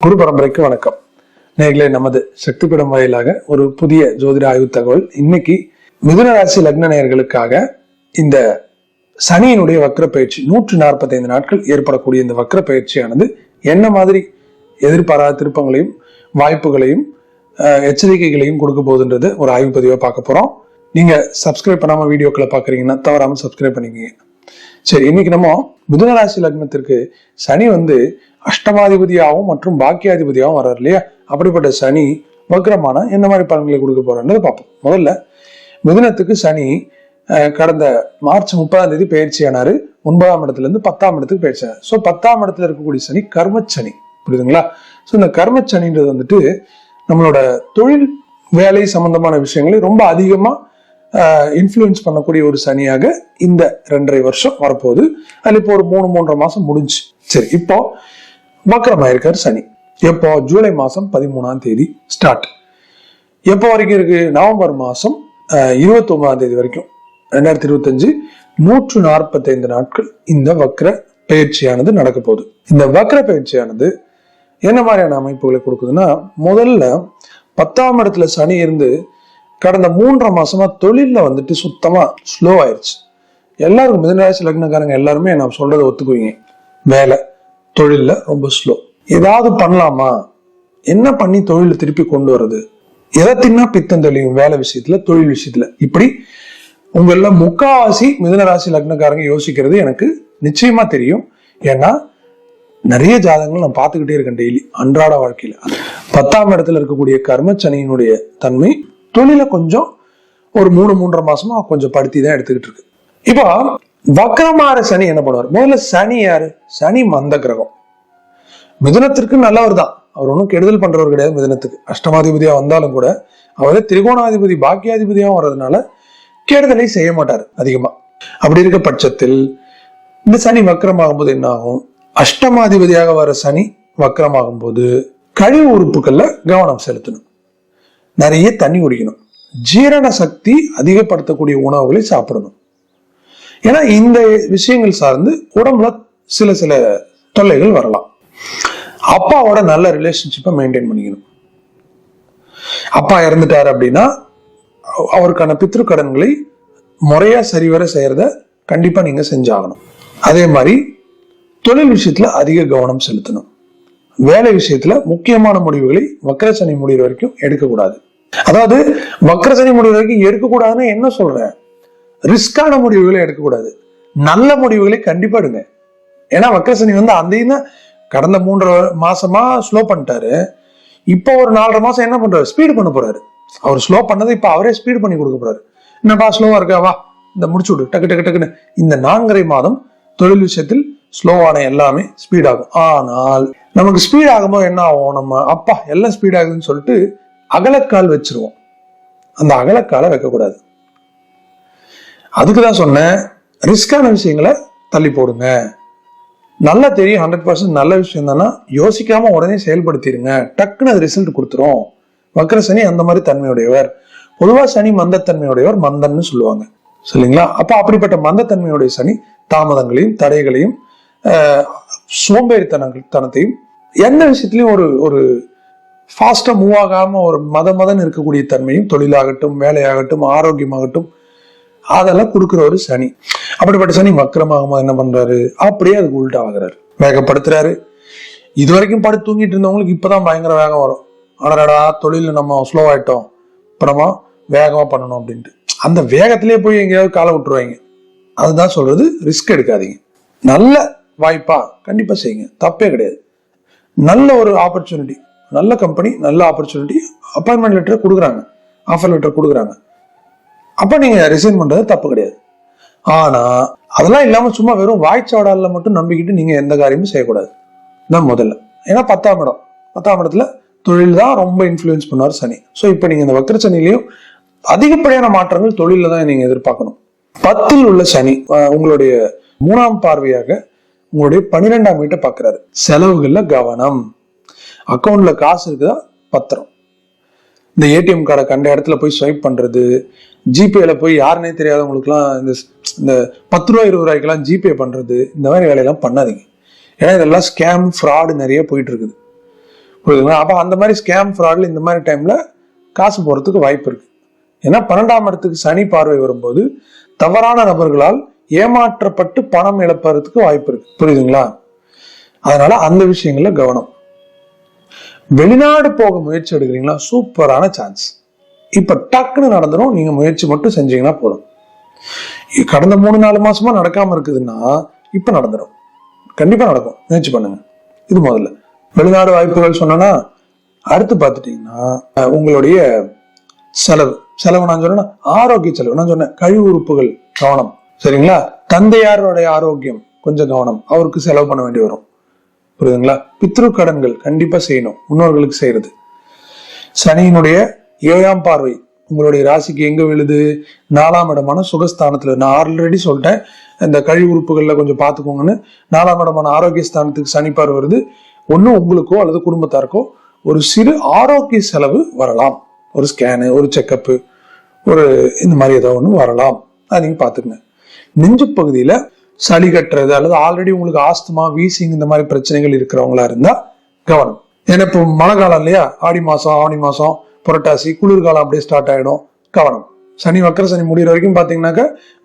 குரு பரம்பரைக்கு வணக்கம். நேர்களே நமது சக்திபீடம் வாயிலாக ஒரு புதிய ஜோதிட ஆய்வு தகவல். இன்னைக்கு மிதுன ராசி லக்ன நேயர்களுக்காக இந்த சனியினுடைய வக்ர பயிற்சி நூற்று நாற்பத்தி ஐந்து நாட்கள் ஏற்படக்கூடிய இந்த வக்ர பயிற்சியானது என்ன மாதிரி எதிர்பாராத திருப்பங்களையும் வாய்ப்புகளையும் அஹ், எச்சரிக்கைகளையும் கொடுக்க போகுதுன்றது ஒரு ஆய்வு பதிவாக பார்க்க போறோம். நீங்க சப்ஸ்கிரைப் பண்ணாம வீடியோக்களை பாக்குறீங்கன்னா தவறாம சப்ஸ்கிரைப் பண்ணிக்கங்க. சரி இன்னைக்கு நம்ம மிதுன ராசி லக்னத்திற்கு சனி வந்து அஷ்டமாதிபதியாகவும் மற்றும் பாக்கியாதிபதியாகவும் வர்றார் இல்லையா? அப்படிப்பட்ட சனி வக்ரமான என்ன மாதிரி பலன்களை கொடுக்க போறோம்ன்றதை பார்ப்போம். முதல்ல மிதுனத்துக்கு சனி அஹ், கடந்த மார்ச் முப்பதாம் தேதி பயிற்சியானாரு ஒன்பதாம் இடத்துல இருந்து பத்தாம் இடத்துக்கு பயிற்சியானார் ஸோ பத்தாம் இடத்துல இருக்கக்கூடிய சனி கர்மச்சனி. புரியுதுங்களா? ஸோ இந்த கர்மச்சனின்றது வந்துட்டு நம்மளோட தொழில் வேலை சம்பந்தமான விஷயங்களை ரொம்ப அதிகமா இன்ஃப்ளூயன்ஸ் பண்ணக்கூடிய ஒரு சனியாக இந்த ரெண்டரை வருஷம் வரப்போகுது. அதுல இப்போ ஒரு மூணு மூன்றரை மாசம் முடிஞ்சு. சரி இப்போ வக்கரமாயிருக்கார் சனி. எப்போ? ஜூலை மாசம் பதிமூணாம் தேதி ஸ்டார்ட் எப்போ வரைக்கும் இருக்கு? நவம்பர் மாசம் இருபத்தி ஒன்பதாம் தேதி வரைக்கும். ரெண்டாயிரத்தி இருபத்தஞ்சு நூற்று நாற்பத்தைந்து நாட்கள் இந்த வக்ர பயிற்சியானது நடக்க போகுது. இந்த வக்ர பயிற்சியானது என்ன மாதிரியான அமைப்புகளை கொடுக்குதுன்னா முதல்ல பத்தாம் இடத்துல சனி இருந்து கடந்த மூன்றரை மாசமா தொழிலில் வந்துட்டு சுத்தமா ஸ்லோ ஆயிடுச்சு எல்லாருக்கும் மிதனராசி லக்னக்காரங்க எல்லாருமே நான் சொல்றதை ஒத்துக்குவீங்க. வேலை. தொழில ரொம்ப ஸ்லோ ஏதாவது பண்ணலாமா? என்ன பண்ணி தொழிலை திருப்பி கொண்டு வர்றது? எதை தின்னா பித்தம் தெளியும் வேலை விஷயத்துல தொழில் விஷயத்துல? இப்படி உங்கள முக்காவாசி மிதனராசி லக்னக்காரங்க யோசிக்கிறது எனக்கு நிச்சயமா தெரியும். ஏன்னா நிறைய ஜாதகங்கள் நான் பார்த்துக்கிட்டே இருக்கேன் டெய்லி அன்றாட வாழ்க்கையில. பத்தாம் இடத்துல இருக்கக்கூடிய கர்மச்சனியினுடைய தன்மை தொழில கொஞ்சம் ஒரு மூணு மூன்றரை மாசமா கொஞ்சம் படுத்தி தான் எடுத்துக்கிட்டு இருக்கு. இப்போ வக்கரமாற சனி என்ன பண்ணுவார்? முதல்ல சனி யாரு? சனி மந்த கிரகம். மிதுனத்திற்கு நல்லவர் தான். அவர் ஒன்றும் கெடுதல் பண்றவர் கிடையாது மிதுனத்துக்கு. அஷ்டமாதிபதியா வந்தாலும் கூட அவரே திரிகோணாதிபதி பாக்கியாதிபதியாகவும் வர்றதுனால கெடுதலை செய்ய மாட்டார் அதிகமா. அப்படி இருக்க பட்சத்தில் இந்த சனி வக்கரமாகும் போது என்ன ஆகும்? அஷ்டமாதிபதியாக வர சனி வக்கரமாகும் போது கழிவு உறுப்புகள்ல கவனம் செலுத்தணும். நிறைய தண்ணி குடிக்கணும். ஜீரண சக்தி அதிகப்படுத்தக்கூடிய உணவுகளை சாப்பிடணும். ஏன்னா இந்த விஷயங்கள் சார்ந்து உடம்புல சில சில தொல்லைகள் வரலாம். அப்பாவோட நல்ல ரிலேஷன்ஷிப்பை மெயின்டைன் பண்ணிக்கணும். அப்பா இறந்துட்டாரு அப்படின்னா அவருக்கான பித்ரு கடன்களை முறையா சரிவர செய்யறத கண்டிப்பா நீங்க செஞ்சாகணும். அதே மாதிரி தொழில் விஷயத்துல அதிக கவனம் செலுத்தணும். வேலை விஷயத்துல முக்கியமான முடிவுகளை வக்கரசனி முடிவு வரைக்கும் எடுக்கக்கூடாது. அதாவது வக்கரசனி முடிவு வரைக்கும் எடுக்கக்கூடாதுன்னு என்ன சொல்றேன்? ரிஸ்கான முடிவுகளை எடுக்கக்கூடாது. நல்ல முடிவுகளை கண்டிப்பா எடுங்க. ஏன்னா வக்கரசனி வந்து அந்த கடந்த மூன்றரை மாசமா ஸ்லோ பண்ணிட்டாரு. இப்போ ஒரு நாலரை மாசம் என்ன பண்றாரு? ஸ்பீடு பண்ண போறாரு. அவர் ஸ்லோ பண்ணதை இப்போ அவரே ஸ்பீடு பண்ணி கொடுக்க போறாரு. என்னப்பா ஸ்லோவா இருக்கா? வா இந்த முடிச்சு விடு. டக்கு டக்கு டக்குன்னு. இந்த நான்கரை மாதம் தொழில் விஷயத்தில் ஸ்லோவான எல்லாமே ஸ்பீட் ஆகும். ஆனால் நமக்கு ஸ்பீட் ஆகும்போது என்ன ஆகும்? நம்ம அப்பா எல்லாம் ஸ்பீட் ஆகுதுன்னு சொல்லிட்டு அகலக்கால் வச்சிருவோம். அந்த அகலக்காலை வைக்கக்கூடாது. அதுக்கு தான் சொன்னேன் ரிஸ்கான விஷயங்களை தள்ளி போடுங்க. நல்லா தெரியும் ஹண்ட்ரட் பர்சன்ட் நல்ல விஷயம் தானா யோசிக்காம உடனே செயல்படுத்திடுங்க. டக்குன்னு அது ரிசல்ட் கொடுத்துரும். வக்ர சனி அந்த மாதிரி தன்மையுடையவர். பொதுவா சனி மந்தத்தன்மையுடையவர் மந்தன்னு சொல்லுவாங்க. சரிங்களா? அப்ப அப்படிப்பட்ட மந்தத்தன்மையுடைய சனி தாமதங்களையும் தடைகளையும் சோம்பேறித்தனங்கள் தனத்தையும் எந்த விஷயத்திலையும் ஒரு ஒரு ஃபாஸ்டா மூவ் ஆகாம ஒரு மத மதன் இருக்கக்கூடிய தன்மையும் தொழிலாகட்டும் வேலையாகட்டும் ஆரோக்கியமாகட்டும் அதெல்லாம் கொடுக்குற ஒரு சனி. அப்படிப்பட்ட சனி வக்கரமாகும்போது என்ன பண்றாரு? அப்படியே அதுக்கு உள்டா ஆகுறாரு வேகப்படுத்துறாரு. இது வரைக்கும் படு தூங்கிட்டு இருந்தவங்களுக்கு இப்பதான் பயங்கர வேகம் வரும். அடடா தொழில நம்ம ஸ்லோ ஆயிட்டோம். இப்போ நம்ம வேகமா பண்ணணும் அப்படின்ட்டு. அந்த வேகத்திலேயே போய் எங்கேயாவது காலை விட்டுருவாங்க. அதுதான் சொல்றது ரிஸ்க் எடுக்காதீங்க. நல்ல வாய்ப்பா கண்டிப்பா செய்யுங்க. தப்பே கிடையாது. நல்ல ஒரு ஆப்பர்ச்சுனிட்டி நல்ல கம்பெனி நல்ல ஆப்பர்ச்சுனிட்டி அப்பாயின்மெண்ட் லெட்டர் கொடுக்குறாங்க. ஆஃபர் லெட்டர் கொடுக்குறாங்க. அப்போ நீங்கள் ரிசைன் பண்ணுறது தப்பு கிடையாது. ஆனால் அதெல்லாம் இல்லாமல் சும்மா வெறும் வாய்ச்சாவடால மட்டும் நம்பிக்கிட்டு நீங்கள் எந்த காரியமும் செய்யக்கூடாது. தான் முதல்ல. ஏன்னா பத்தாம் இடம். பத்தாம் இடத்துல தொழில் தான் ரொம்ப இன்ஃப்ளூயன்ஸ் பண்ணார் சனி. ஸோ இப்போ நீங்கள் இந்த வக்கர சனிலையும் அதிகப்படியான மாற்றங்கள் தொழிலில் தான் நீங்கள் எதிர்பார்க்கணும். பத்தில் உள்ள சனி உங்களுடைய மூணாம் பார்வையாக உங்களுடைய பன்னிரெண்டாம் வீட்டை பார்க்குறாரு. செலவுகளில் கவனம். அக்கௌண்ட்ல காசு இருக்குதா? பத்திரம். இந்த ஏடிஎம் கார்டை கண்ட இடத்துல போய் ஸ்வைப் பண்ணுறது ஜிபேல போய் யாருன்னே தெரியாதவங்களுக்குலாம் இந்த இந்த பத்து ரூபா இருபது ரூபாய்க்கெல்லாம் ஜிபே பண்ணுறது இந்த மாதிரி வேலையெல்லாம் பண்ணாதீங்க. ஏன்னா இதெல்லாம் ஸ்கேம் ஃப்ராடு நிறைய போயிட்டு இருக்குது புரியுதுங்களா? அப்போ அந்த மாதிரி ஸ்கேம் ஃப்ராடில் இந்த மாதிரி டைமில் காசு போகிறதுக்கு வாய்ப்பு இருக்குது ஏன்னா பன்னெண்டாம் இடத்துக்கு சனி பார்வை வரும்போது தவறான நபர்களால் ஏமாற்றப்பட்டு பணம் இழப்பறதுக்கு வாய்ப்பு இருக்குது புரியுதுங்களா? அதனால அந்த விஷயங்கள்ல கவனம். வெளிநாடு போக முயற்சி எடுக்கிறீங்களா? சூப்பரான சான்ஸ் இப்ப டக்குன்னு நடந்துடும் நீங்க முயற்சி மட்டும் செஞ்சீங்கன்னா போதும். கடந்த மூணு நாலு மாசமா நடக்காம இருக்குதுன்னா இப்ப நடந்துடும் கண்டிப்பா நடக்கும். முயற்சி பண்ணுங்க. இது முதல்ல. வெளிநாடு வாய்ப்புகள் சொன்னேன்னா அடுத்து பார்த்துட்டீங்கன்னா உங்களுடைய செலவு. செலவு நான் சொன்னேன்னா ஆரோக்கிய செலவு. நான் சொன்னேன் கழிவு உறுப்புகள் கவனம். சரிங்களா? தந்தையாருடைய ஆரோக்கியம் கொஞ்சம் கவனம். அவருக்கு செலவு பண்ண வேண்டி வரும். புரியுதுங்களா? பித்ரு கடன்கள் கண்டிப்பா செய்யணும். முன்னோர்களுக்கு செய்யறது. சனியினுடைய ஏழாம் பார்வை. உங்களுடைய ராசிக்கு எங்க விழுது? நாலாம் இடமான சுகஸ்தானத்துல. நான் ஆல்ரெடி சொல்லிட்டேன். இந்த கழிவு உறுப்புகள்ல கொஞ்சம் பார்த்துக்கோங்கன்னு. நாலாம் இடமான ஆரோக்கிய ஸ்தானத்துக்கு சனி பார்வை வருது. ஒண்ணு உங்களுக்கோ அல்லது குடும்பத்தாருக்கோ ஒரு சிறு ஆரோக்கிய செலவு வரலாம். ஒரு ஸ்கேனு ஒரு செக்கப்பு ஒரு இந்த மாதிரி ஏதோ ஒன்று வரலாம். அதை நீங்க பாத்துக்கங்க நெஞ்சு பகுதியில சளி கட்டுறது அல்லது ஆல்ரெடி உங்களுக்கு ஆஸ்துமா வீசிங் இந்த மாதிரி பிரச்சனைகள் இருக்கிறவங்களா இருந்தா கவனம். ஏன்னா இப்போ மழை காலம் இல்லையா? ஆடி மாசம் ஆவணி மாசம் புரட்டாசி குளிர்காலம் அப்படியே ஸ்டார்ட் ஆயிடும். கவனம். சனி வக்கர சனி முடிகிற வரைக்கும் பாத்தீங்கன்னாக்க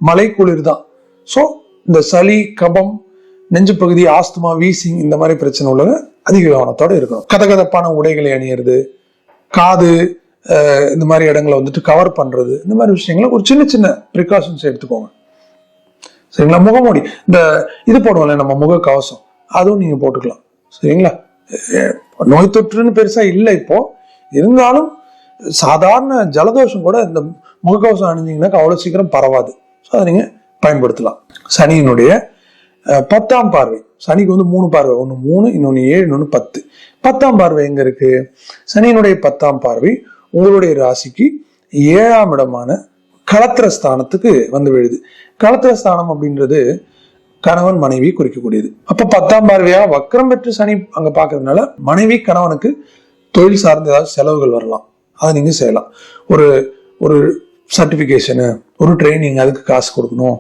மலை குளிர் தான். ஸோ இந்த சளி கபம் நெஞ்சு பகுதி ஆஸ்துமா வீசிங் இந்த மாதிரி பிரச்சனை உள்ளவங்க அதிக கவனத்தோடு இருக்கணும். கதகதப்பான உடைகளை அணியிறது காது இந்த மாதிரி இடங்களை வந்துட்டு கவர் பண்றது இந்த மாதிரி விஷயங்களை ஒரு சின்ன சின்ன ப்ரிகாஷன்ஸ் எடுத்துக்கோங்க. சரிங்களா? முகமூடி. இந்த இது போடுவோம்ல நம்ம முக கவசம். அதுவும் நீங்கள் போட்டுக்கலாம். சரிங்களா? நோய் தொற்றுன்னு பெருசாக இல்லை இப்போ. இருந்தாலும் சாதாரண ஜலதோஷம் கூட இந்த முகக்கவசம் அணிஞ்சிங்கன்னாக்கா அவ்வளோ சீக்கிரம் பரவாது. ஸோ அதை நீங்கள் பயன்படுத்தலாம். சனியினுடைய பத்தாம் பார்வை. சனிக்கு வந்து மூணு பார்வை. ஒன்று மூணு இன்னொன்று ஏழு இன்னொன்று பத்து. பத்தாம் பார்வை எங்கே இருக்கு? சனியினுடைய பத்தாம் பார்வை உங்களுடைய ராசிக்கு ஏழாம் இடமான களத்திர ஸ்தானத்துக்கு வந்து விழுது. களத்திர ஸ்தானம் அப்படின்றது கணவன் மனைவி குறிக்கக்கூடியது. அப்ப பத்தாம் பார்வையா வக்கரம் பெற்று சனி அங்க பாக்குறதுனால மனைவி கணவனுக்கு தொழில் சார்ந்த ஏதாவது செலவுகள் வரலாம். அதை நீங்க செய்யலாம். ஒரு ஒரு சர்டிபிகேஷனு ஒரு ட்ரைனிங் அதுக்கு காசு கொடுக்கணும்.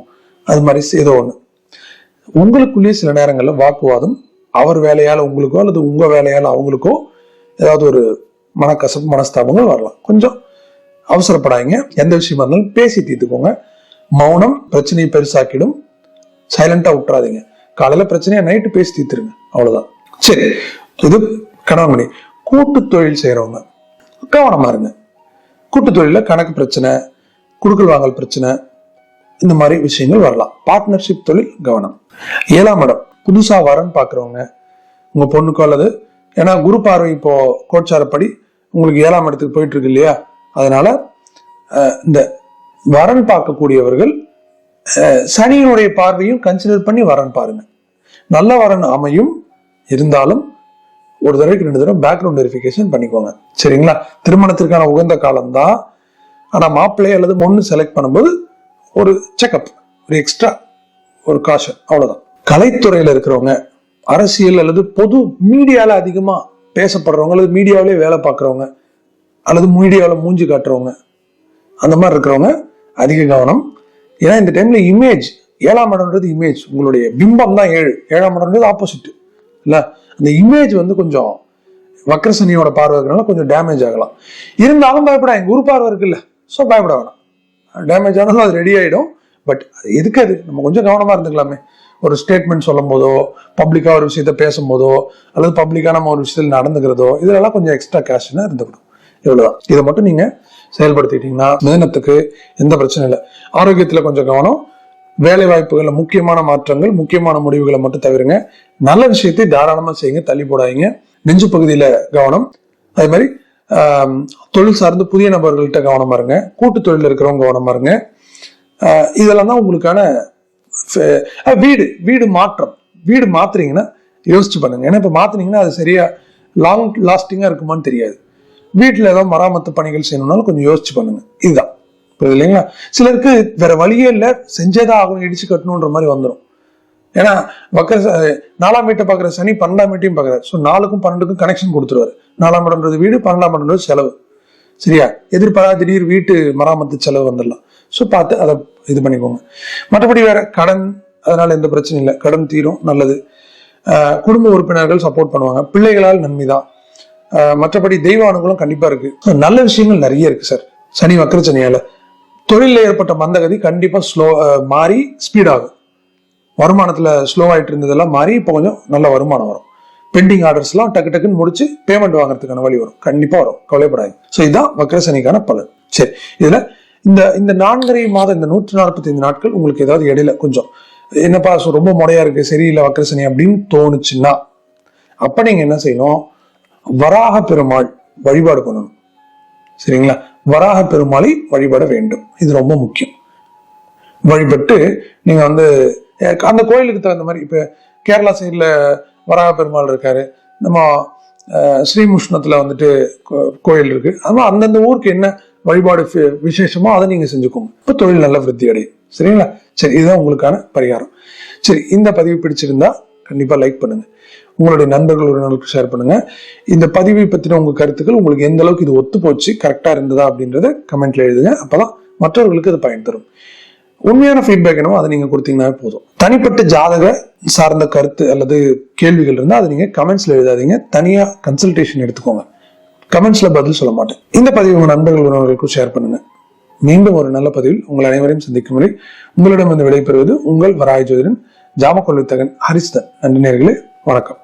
அது மாதிரி ஏதோ ஒன்று உங்களுக்குள்ளேயே சில நேரங்களில் வாக்குவாதம் அவர் வேலையால் உங்களுக்கோ அல்லது உங்கள் வேலையால் அவங்களுக்கோ ஏதாவது ஒரு மனக்கசப்பு மனஸ்தாபங்கள் வரலாம். கொஞ்சம் அவசரப்படாதீங்க. எந்த விஷயமா இருந்தாலும் பேசி தீர்த்துக்கோங்க. மௌனம் பிரச்சனையை பெருசாக்கிடும். சைலண்டா விட்டுறாதீங்க காலையில பிரச்சனையா நைட்டு பேசி தீர்த்துருங்க. அவ்வளவுதான். சரி இது கணவன் மணி கூட்டு தொழில் செய்யறவங்க கவனமா இருங்க. கூட்டு தொழில கணக்கு பிரச்சனை குடுக்கல் வாங்கல் பிரச்சனை இந்த மாதிரி விஷயங்கள் வரலாம். பார்ட்னர்ஷிப் தொழில் கவனம். ஏழாம் இடம். புதுசா வரன்னு பாக்குறவங்க. உங்க பொண்ணுக்கோ அல்லது ஏன்னா குரு பார்வை இப்போ கோச்சாரப்படி உங்களுக்கு ஏழாம் இடத்துக்கு போயிட்டு இருக்கு இல்லையா? அதனால இந்த வரன் பார்க்கக்கூடியவர்கள் சனியினுடைய பார்வையும் கன்சிடர் பண்ணி வரன் பாருங்க. நல்ல வரன் அமையும் இருந்தாலும் ஒரு தடவைக்கு ரெண்டு தடவை பேக்ரவுண்ட் வெரிஃபிகேஷன் பண்ணிக்கோங்க. சரிங்களா? திருமணத்திற்கான உகந்த காலம்தான். ஆனால் மாப்பிள்ளை அல்லது பொண்ணு செலக்ட் பண்ணும்போது ஒரு செக்அப் ஒரு எக்ஸ்ட்ரா ஒரு காஷன் அவ்வளோதான் கலைத்துறையில் இருக்கிறவங்க அரசியல் அல்லது பொது மீடியாவில் அதிகமாக பேசப்படுறவங்க அல்லது மீடியாவிலே வேலை பார்க்குறவங்க அல்லது மீடியாவில் மூஞ்சி காட்டுறவங்க அந்த மாதிரி இருக்கிறவங்க அதிக கவனம். ஏன்னா இந்த டைம்ல இமேஜ் ஏழாம் இடம்ன்றது இமேஜ் உங்களுடைய பிம்பம் தான் ஏழு. ஏழாம் இடம்ன்றது ஆப்போசிட் இல்லை? அந்த இமேஜ் வந்து கொஞ்சம் வக்ரசனியோட பார்வை இருக்கிறனால கொஞ்சம் டேமேஜ் ஆகலாம். இருந்தாலும் பயப்படாங்க குரு பார்வை இருக்குல்ல. ஸோ பயப்பட வேணாம். டேமேஜ் ஆனாலும் அது ரெடி ஆகிடும் பட் எதுக்கு அது? நம்ம கொஞ்சம் கவனமாக இருந்துக்கலாமே. ஒரு ஸ்டேட்மெண்ட் சொல்லும் போதோ பப்ளிக்கா ஒரு விஷயத்த பேசும்போதோ அல்லது பப்ளிக்காக நம்ம ஒரு விஷயத்தில் நடந்துக்கிறதோ இதெல்லாம் கொஞ்சம் எக்ஸ்ட்ரா கேஷ்னா இருந்துக்கணும். இவ்வளோதான் இதை மட்டும் நீங்கள் செயல்படுத்திக்கிட்டீங்கன்னா மிதனத்துக்கு எந்த பிரச்சனையும் இல்லை. ஆரோக்கியத்தில் கொஞ்சம் கவனம். வேலை வாய்ப்புகளில் முக்கியமான மாற்றங்கள் முக்கியமான முடிவுகளை மட்டும் தவிருங்க. நல்ல விஷயத்தை தாராளமாக செய்யுங்க தள்ளி போடாதீங்க. நெஞ்சு பகுதியில் கவனம். அதே மாதிரி தொழில் சார்ந்து புதிய நபர்கள்ட்ட கவனமா இருங்க. கூட்டு தொழில் இருக்கிறவங்க கவனமா இருங்க. இதெல்லாம் தான் உங்களுக்கான வீடு வீடு மாற்றம். வீடு மாத்துறீங்கன்னா யோசிச்சு பண்ணுங்க. ஏன்னா இப்போ மாத்துனீங்கன்னா அது சரியா லாங் லாஸ்டிங்காக இருக்குமான்னு தெரியாது. வீட்டில் ஏதோ மராமத்து பணிகள் செய்யணும்னாலும் கொஞ்சம் யோசிச்சு பண்ணுங்க. இதுதான். புரியுது இல்லைங்களா சிலருக்கு வேற வழியே இல்லை செஞ்சேதான் ஆகணும் இடிச்சு கட்டணுன்ற மாதிரி வந்துடும் ஏன்னா வக்கர நாலாம் வீட்டை பார்க்குற சனி பன்னெண்டாம் வீட்டையும் பார்க்குறாரு. ஸோ நாலுக்கும் பன்னெண்டுக்கும் கனெக்ஷன் கொடுத்துருவாரு. நாலாம் இடம்ன்றது வீடு பன்னெண்டாம் இடம்ன்றது செலவு. சரியா? எதிர்பாரா திடீர் வீட்டு மராமத்து செலவு வந்துடலாம். ஸோ பார்த்து அதை இது பண்ணிக்கோங்க. மற்றபடி வேற கடன் அதனால எந்த பிரச்சனையும் இல்லை. கடன் தீரும் நல்லது. குடும்ப உறுப்பினர்கள் சப்போர்ட் பண்ணுவாங்க. பிள்ளைகளால் நன்மை தான் மற்றபடி தெய்வ அனுகூலம் கண்டிப்பா இருக்கு. நல்ல விஷயங்கள் நிறைய இருக்கு சார். சனி வக்கர சனியால. தொழில ஏற்பட்ட மந்தகதி கண்டிப்பா ஸ்லோ மாறி ஸ்பீட் ஆகும். வருமானத்துல ஸ்லோ ஆயிட்டு இருந்ததெல்லாம் மாறி இப்போ கொஞ்சம் நல்ல வருமானம் வரும். பெண்டிங் ஆர்டர்ஸ்லாம் டக்கு டக்குன்னு முடிச்சு பேமெண்ட் வாங்குறதுக்கான வழி வரும். கண்டிப்பா வரும். கவலைப்படாது ஸோ இதுதான் வக்கர சனிக்கான பலன். சரி இதுல இந்த இந்த நான்கரை மாதம் இந்த நூற்றி நாற்பத்தி ஐந்து நாட்கள் உங்களுக்கு ஏதாவது இடையில கொஞ்சம் என்னப்பா ரொம்ப முறையா இருக்கு சரியில்லை வக்கர சனி அப்படின்னு தோணுச்சுன்னா அப்ப நீங்க என்ன செய்யணும்? வராக பெருமாள் வழிபாடு பண்ணணும். சரிங்களா? வராக பெருமாளை வழிபட வேண்டும். இது ரொம்ப முக்கியம். வழிபட்டு நீங்க வந்து அந்த கோயிலுக்கு தகுந்த மாதிரி இப்ப கேரளா சைடில் வராக பெருமாள் இருக்காரு. நம்ம ஸ்ரீமுஷ்ணத்தில் ஸ்ரீமுஷ்ணத்துல வந்துட்டு கோ- கோயில் இருக்கு. அதனால அந்தந்த ஊருக்கு என்ன வழிபாடு விசேஷமோ அதை நீங்க செஞ்சுக்கோங்க. இப்ப தொழில் நல்ல விருத்தி அடையும் சரிங்களா? சரி இதுதான் உங்களுக்கான பரிகாரம். சரி இந்த பதிவு பிடிச்சிருந்தா கண்டிப்பாக லைக் பண்ணுங்கள் உங்களுடைய நண்பர்கள் உறவினர்களுக்கு ஷேர் பண்ணுங்கள் இந்த பதிவை பத்தின உங்க கருத்துக்கள் உங்களுக்கு எந்த அளவுக்கு இது ஒத்து போச்சு கரெக்டா இருந்ததா அப்படின்றத கமெண்ட்ல எழுதுங்க. அப்போ மற்றவர்களுக்கு அது பயன் தரும். உண்மையான ஃபீட்பேக் என்னவோ அதை நீங்கள் கொடுத்தீங்கன்னா போதும். தனிப்பட்ட ஜாதக சார்ந்த கருத்து அல்லது கேள்விகள் இருந்தால் அதை நீங்க கமெண்ட்ஸ்ல எழுதாதீங்க. தனியா கன்சல்டேஷன் எடுத்துக்கோங்க. கமெண்ட்ஸ்ல பதில் சொல்ல மாட்டேன். இந்த பதிவு உங்கள் நண்பர்கள் உறவினர்களுக்கும் ஷேர் பண்ணுங்க. மீண்டும் ஒரு நல்ல பதிவில் உங்கள் அனைவரையும் சந்திக்கும் வரை உங்களிடம் வந்து விடைபெறுவது உங்கள் வராய் ஜோதிடன் ஜாமக்கொள்ளுத்தகன் ஹரிஸ்தன் நன்றி நேர்களே வணக்கம்.